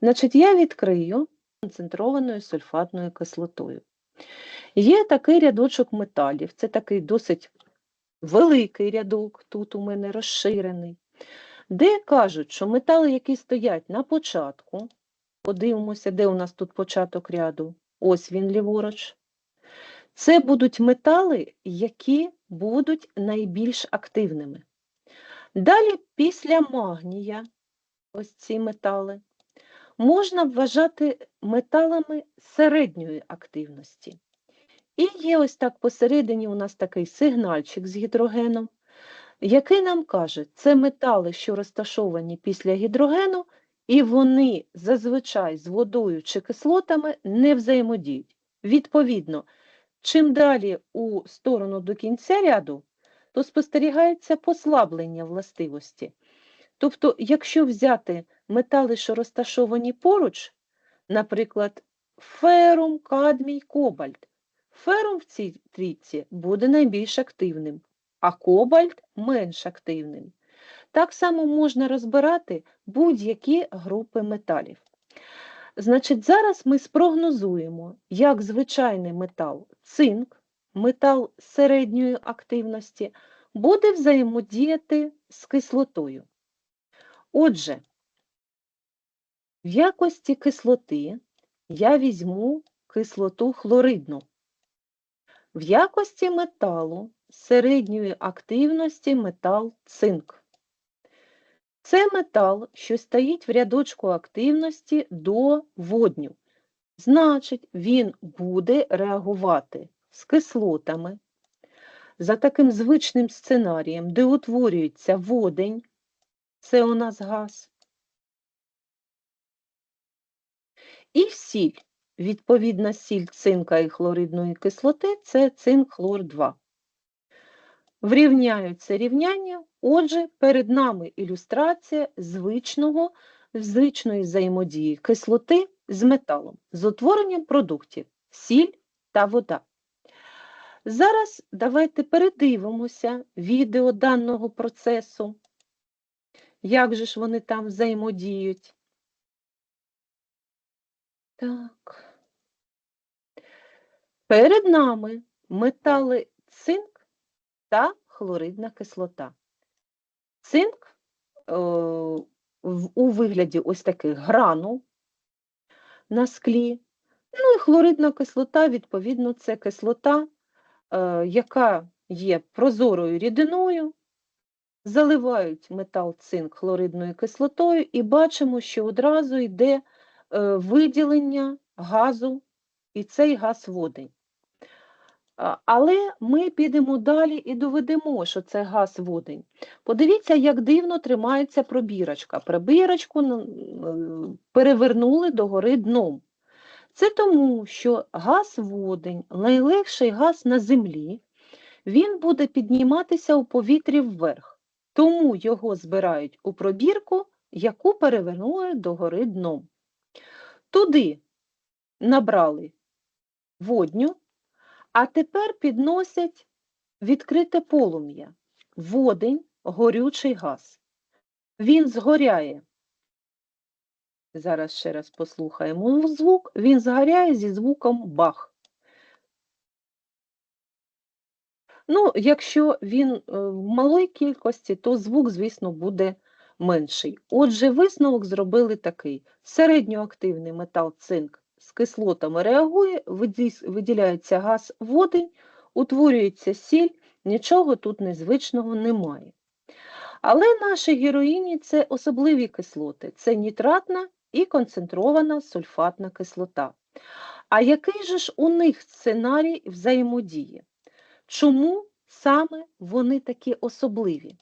Значить, я відкрию концентрованою сульфатною кислотою. Є такий рядочок металів, це такий досить великий рядок, тут у мене розширений, де кажуть, що метали, які стоять на початку, подивимося, де у нас тут початок ряду, ось він ліворуч, це будуть метали, які будуть найбільш активними. Далі, після магнія, ось ці метали, можна вважати металами середньої активності. І є ось так посередині у нас такий сигнальчик з гідрогеном, який нам каже, це метали, що розташовані після гідрогену, і вони зазвичай з водою чи кислотами не взаємодіють. Відповідно, чим далі у сторону до кінця ряду, то спостерігається послаблення властивості. Тобто, якщо взяти метали, що розташовані поруч, наприклад, ферум, кадмій, кобальт, ферум в цій трійці буде найбільш активним, а кобальт менш активним. Так само можна розбирати будь-які групи металів. Значить, зараз ми спрогнозуємо, як звичайний метал цинк, метал середньої активності, буде взаємодіяти з кислотою. Отже, в якості кислоти я візьму кислоту хлоридну. В якості металу середньої активності метал цинк. Це метал, що стоїть в рядочку активності до водню. Значить, він буде реагувати з кислотами за таким звичним сценарієм, де утворюється водень, це у нас газ, і сіль. Відповідна сіль цинка і хлоридної кислоти це цинк хлор 2. Врівняю це рівняння, отже, перед нами ілюстрація звичного, звичної взаємодії кислоти з металом, з утворенням продуктів сіль та вода. Зараз давайте передивимося відео даного процесу, як же ж вони там взаємодіють. Так. Перед нами метали цинк та хлоридна кислота. Цинк е, у вигляді ось таких гранул на склі. Ну і хлоридна кислота, відповідно, це кислота, е, яка є прозорою рідиною. Заливають метал цинк хлоридною кислотою і бачимо, що одразу йде виділення газу, і цей газ водень. Але ми підемо далі і доведемо, що це газ водень. Подивіться, як дивно тримається пробірочка. Пробірочку ну, е, перевернули догори дном. Це тому, що газ водень, найлегший газ на землі, він буде підніматися у повітрі вверх. Тому його збирають у пробірку, яку перевернули догори дном. Туди набрали водню, а тепер підносять відкрите полум'я, водень, горючий газ. Він згоряє. Зараз ще раз послухаємо звук. Він згоряє зі звуком бах. Ну, якщо він е, в малій кількості, то звук, звісно, буде менший. Отже, висновок зробили такий: середньоактивний метал цинк з кислотами реагує, виділяється газ водень, утворюється сіль, нічого тут незвичного немає. Але наші героїні це особливі кислоти, це нітратна і концентрована сульфатна кислота. А який же ж у них сценарій взаємодії? Чому саме вони такі особливі?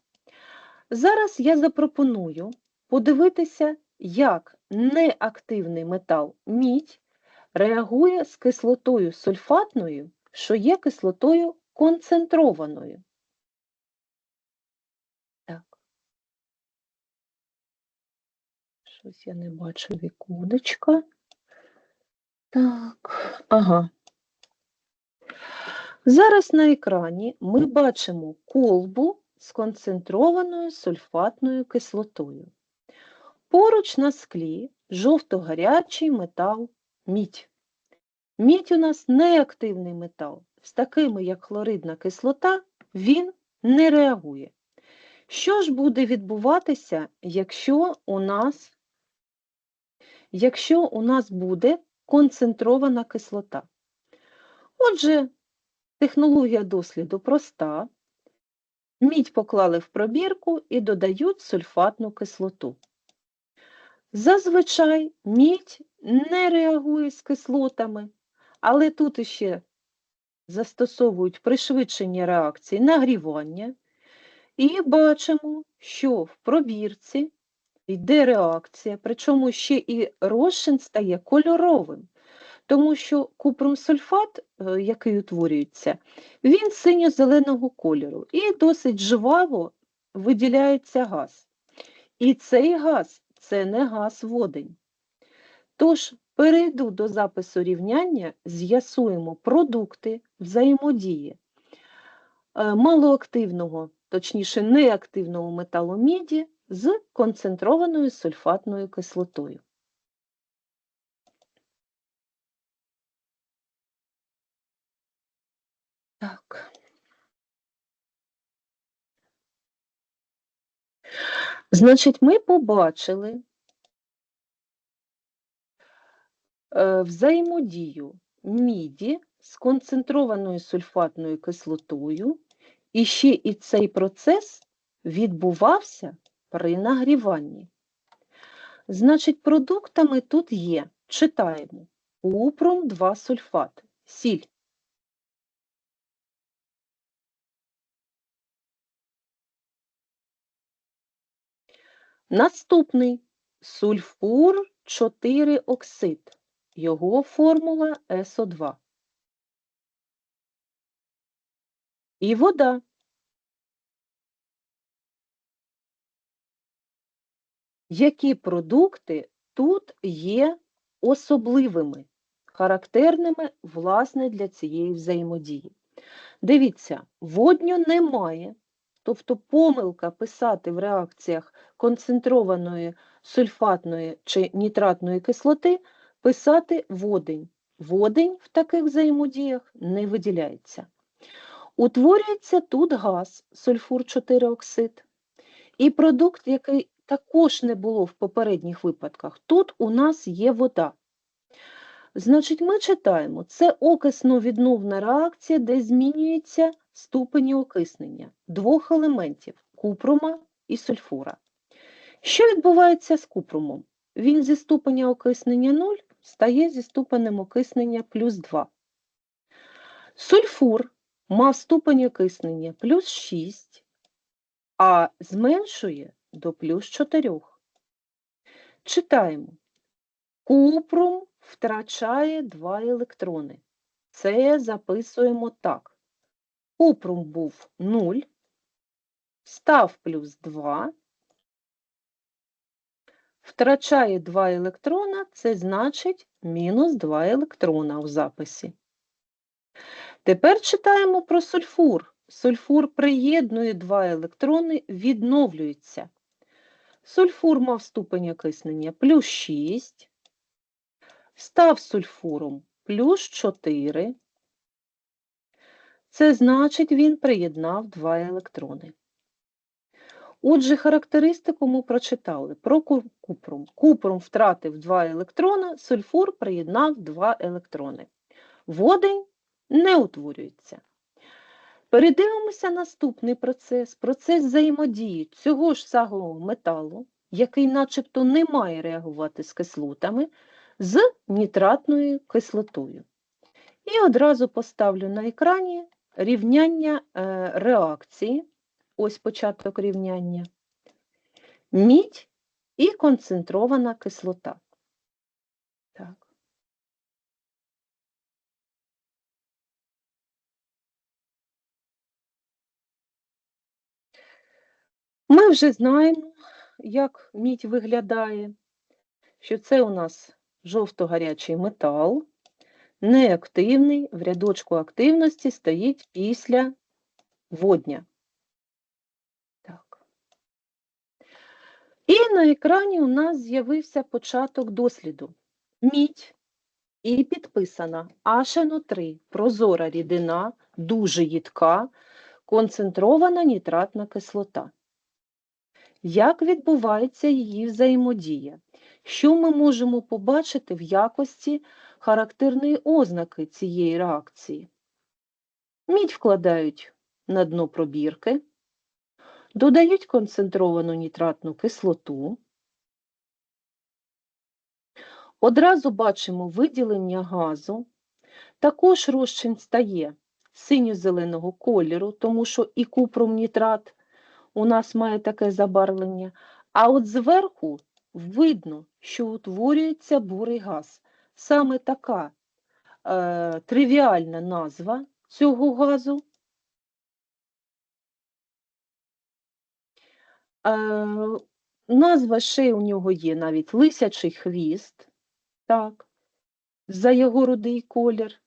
Зараз я запропоную подивитися, як неактивний метал мідь реагує з кислотою сульфатною, що є кислотою концентрованою. Так. Щось я не бачу віконечка. Так, ага. Зараз на екрані ми бачимо колбу з концентрованою сульфатною кислотою. Поруч на склі жовто-гарячий метал мідь. Мідь у нас неактивний метал. З такими, як хлоридна кислота, він не реагує. Що ж буде відбуватися, якщо у нас, якщо у нас буде концентрована кислота? Отже, технологія досліду проста. Мідь поклали в пробірку і додають сульфатну кислоту. Зазвичай мідь не реагує з кислотами, але тут іще застосовують пришвидшення реакції нагрівання, і бачимо, що в пробірці йде реакція, причому ще і розчин стає кольоровим, тому що купрум-сульфат, е, який утворюється, він синьо-зеленого кольору і досить жваво виділяється газ. І цей газ це не газ водень. Тож, перейду до запису рівняння, з'ясуємо продукти взаємодії е, малоактивного, точніше неактивного металу міді з концентрованою сульфатною кислотою. Значить, ми побачили е, взаємодію міді з концентрованою сульфатною кислотою, і ще і цей процес відбувався при нагріванні. Значить, продуктами тут є, читаємо, купром 2 сульфат, сіль. Наступний сульфур 4 оксид. Його формула СО2. І вода. Які продукти тут є особливими, характерними, власне, для цієї взаємодії? Дивіться, водню немає, тобто помилка писати в реакціях концентрованої сульфатної чи нітратної кислоти, писати водень. Водень в таких взаємодіях не виділяється. Утворюється тут газ, сульфур 4 оксид, і продукт, який також не було в попередніх випадках, тут у нас є вода. Значить, ми читаємо, це окисно-відновна реакція, де змінюється ступені окиснення двох елементів купрума і сульфура. Що відбувається з купрумом? Він зі ступеня окиснення 0 стає зі ступенем окиснення плюс 2. Сульфур мав ступень окиснення плюс 6, а зменшує до плюс 4. Читаємо. Купрум втрачає 2 електрони. Це записуємо так. Купрум був 0, став плюс 2, втрачає 2 електрона, це значить мінус 2 електрона у записі. Тепер читаємо про сульфур. Сульфур приєднує 2 електрони, відновлюється. Сульфур мав ступень окиснення плюс 6, став сульфуром плюс 4. Це значить, він приєднав 2 електрони. Отже, характеристику ми прочитали про купрум. Купрум втратив 2 електрона, сульфур приєднав 2 електрони. Водень не утворюється. Передивимося наступний процес, процес взаємодії цього ж самого металу, який начебто не має реагувати з кислотами, з нітратною кислотою. І одразу поставлю на екрані рівняння е, реакції, ось початок рівняння, мідь і концентрована кислота. Так. Ми вже знаємо, як мідь виглядає, що це у нас жовто-гарячий метал, неактивний, в рядочку активності стоїть після водня. Так. І на екрані у нас з'явився початок досліду. Мідь і підписана HNO3, прозора рідина, дуже їдка, концентрована нітратна кислота. Як відбувається її взаємодія? Що ми можемо побачити в якості характерної ознаки цієї реакції? Мідь вкладають на дно пробірки, додають концентровану нітратну кислоту. Одразу бачимо виділення газу. Також розчин стає синьо-зеленого кольору, тому що і купромнітрат у нас має таке забарвлення. А от зверху видно, що утворюється бурий газ. Саме така е, тривіальна назва цього газу. Е, назва ще у нього є навіть лисячий хвіст, так, за його рудий колір,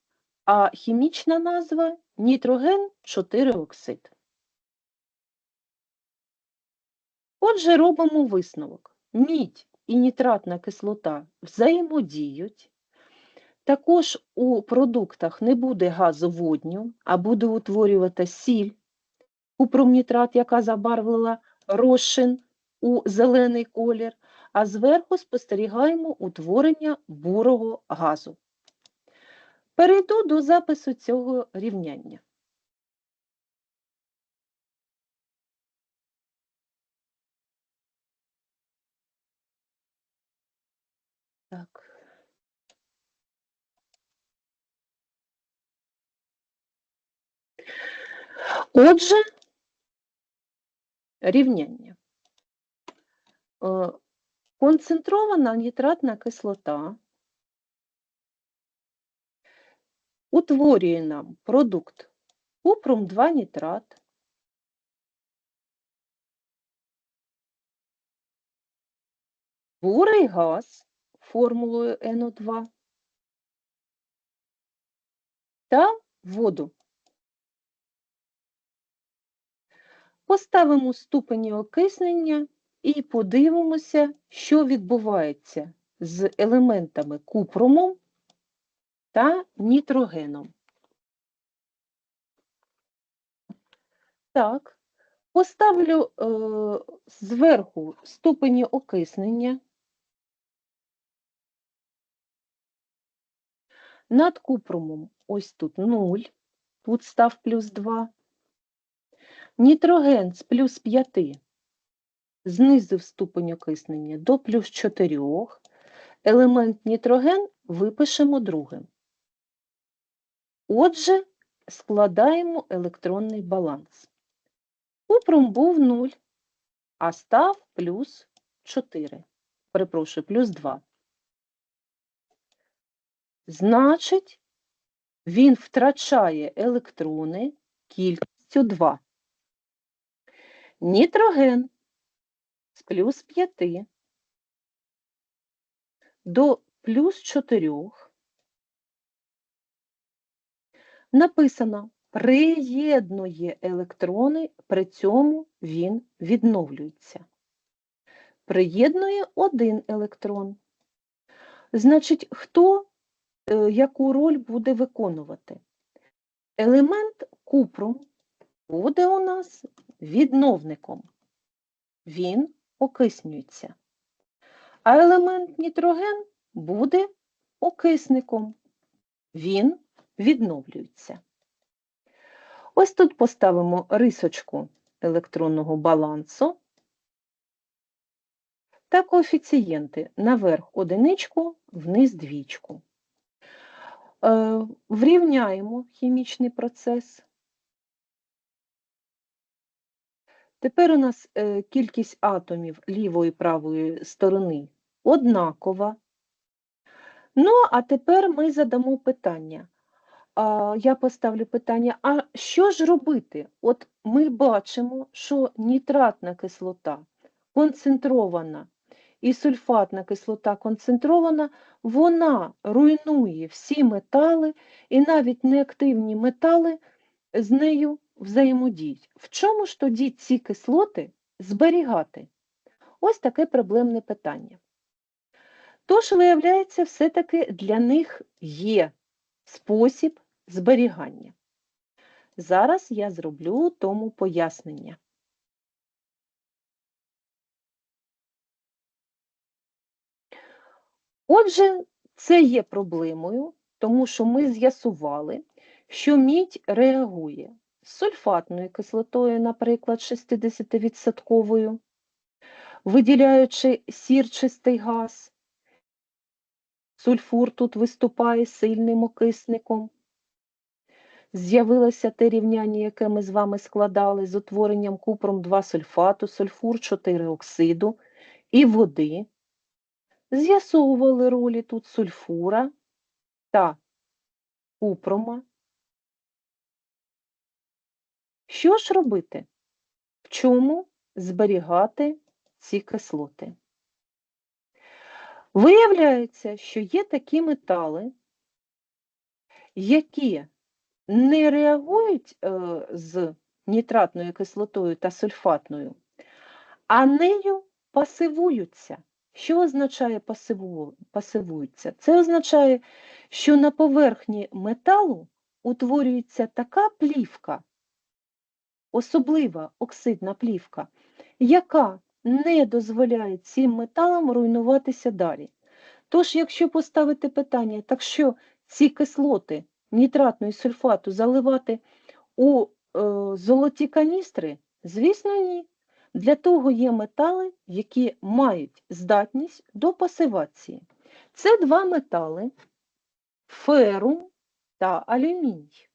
а хімічна назва нітроген 4 оксид. Отже, робимо висновок. Мідь і нітратна кислота взаємодіють. Також у продуктах не буде газоводню, а буде утворювати сіль, купромнітрат, яка забарвила розчин у зелений колір, а зверху спостерігаємо утворення бурого газу. Перейду до запису цього рівняння. Так. Отже, рівняння. Е, Концентрована нітратна кислота утворює нам продукт купром 2 нітрат, бурий газ формулою НО2 та воду. Поставимо ступені окиснення і подивимося, що відбувається з елементами купромом та нітрогеном. Так, поставлю е, зверху ступені окиснення. Над купромом ось тут 0, тут став плюс 2. Нітроген з плюс 5 знизив ступень окиснення до плюс 4. Елемент нітроген випишемо другим. Отже, складаємо електронний баланс. Купром був 0, а став плюс 4. Перепрошую, плюс 2. Значить, він втрачає електрони кількістю 2. Нітроген з плюс 5 до плюс 4 написано приєднує електрони, при цьому він відновлюється. Приєднує один електрон. Значить, хто е, яку роль буде виконувати? Елемент купрум буде у нас відновником. Він окиснюється. А елемент нітроген буде окисником. Він відновлюється. Ось тут поставимо рисочку електронного балансу та коефіцієнти наверх одиничку, вниз двічку. Е, врівняємо хімічний процес. Тепер у нас е, кількість атомів лівої і правої сторони однакова. Ну, а тепер ми задамо питання. Я поставлю питання: а що ж робити? От ми бачимо, що нітратна кислота концентрована і сульфатна кислота концентрована, вона руйнує всі метали і навіть неактивні метали з нею взаємодіють. В чому ж тоді ці кислоти зберігати? Ось таке проблемне питання. Тож, виявляється, все-таки для них є спосіб зберігання. Зараз я зроблю тому пояснення. Отже, це є проблемою, тому що ми з'ясували, що мідь реагує з сульфатною кислотою, наприклад, 60%, виділяючи сірчистий газ. Сульфур тут виступає сильним окисником. З'явилося те рівняння, яке ми з вами складали з утворенням купром 2 сульфату, сульфур 4 оксиду і води. З'ясовували ролі тут сульфура та купрома. Що ж робити? В чому зберігати ці кислоти? Виявляється, що є такі метали, які не реагують е, з нітратною кислотою та сульфатною, а нею пасивуються. Що означає пасиву, пасивуються? Це означає, що на поверхні металу утворюється така плівка, особлива оксидна плівка, яка не дозволяє цим металам руйнуватися далі. Тож, якщо поставити питання, так що ці кислоти нітратну і сульфату заливати у е, золоті каністри, звісно, ні. Для того є метали, які мають здатність до пасивації. Це два метали ферум та алюміній.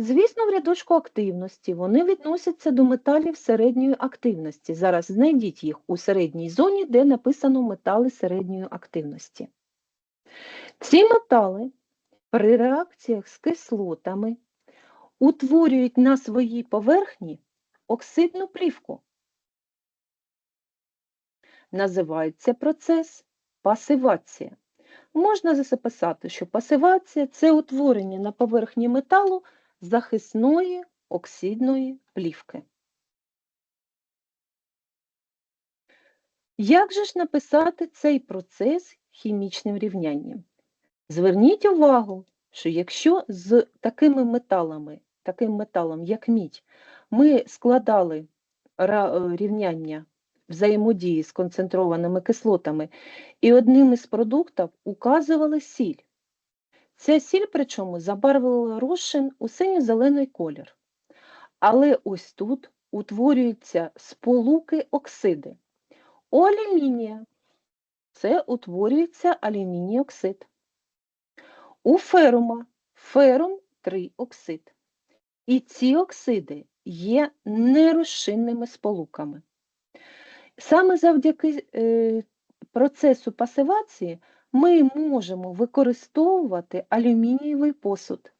Звісно, в рядочку активності вони відносяться до металів середньої активності. Зараз знайдіть їх у середній зоні, де написано метали середньої активності. Ці метали при реакціях з кислотами утворюють на своїй поверхні оксидну плівку. Називається процес пасивація. Можна записати, що пасивація це утворення на поверхні металу захисної оксидної плівки. Як же ж написати цей процес хімічним рівнянням? Зверніть увагу, що якщо з такими металами, таким металом, як мідь, ми складали рівняння взаємодії з концентрованими кислотами, і одним із продуктів указували сіль. Ця сіль, причому, забарвила розчин у синьо-зелений колір. Але ось тут утворюються сполуки оксиди. У алюмінія це утворюється алюміній оксид. У ферума ферум 3 оксид. І ці оксиди є нерозчинними сполуками. Саме завдяки е, процесу пасивації ми можемо використовувати алюмінієвий посуд.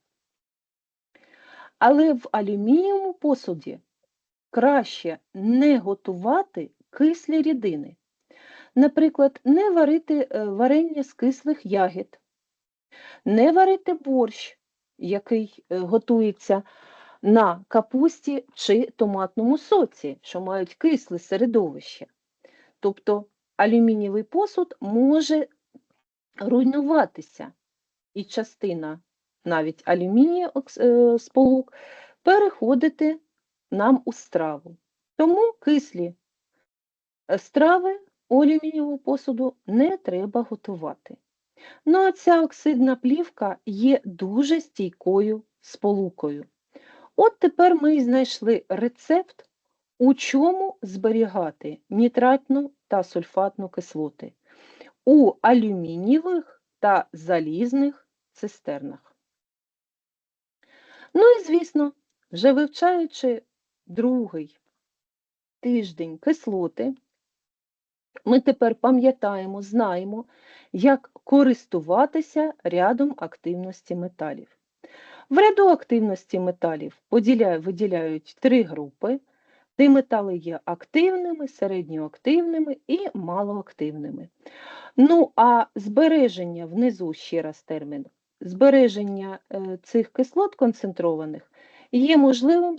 Але в алюмінієвому посуді краще не готувати кислі рідини. Наприклад, не варити е, варення з кислих ягід, не варити борщ, який е, готується на капусті чи томатному соці, що мають кисле середовище. Тобто алюмінієвий посуд може руйнуватися, і частина навіть алюмінію е, сполук переходити нам у страву. Тому кислі е, страви у посуду не треба готувати. Ну а ця оксидна плівка є дуже стійкою сполукою. От тепер ми і знайшли рецепт, у чому зберігати нітратну та сульфатну кислоти у алюмінієвих та залізних цистернах. Ну і, звісно, вже вивчаючи другий тиждень кислоти, ми тепер пам'ятаємо, знаємо, як користуватися рядом активності металів. В ряду активності металів виділяють три групи. Ті метали є активними, середньоактивними і малоактивними. Ну, а збереження внизу ще раз термін, збереження е, цих кислот концентрованих є можливим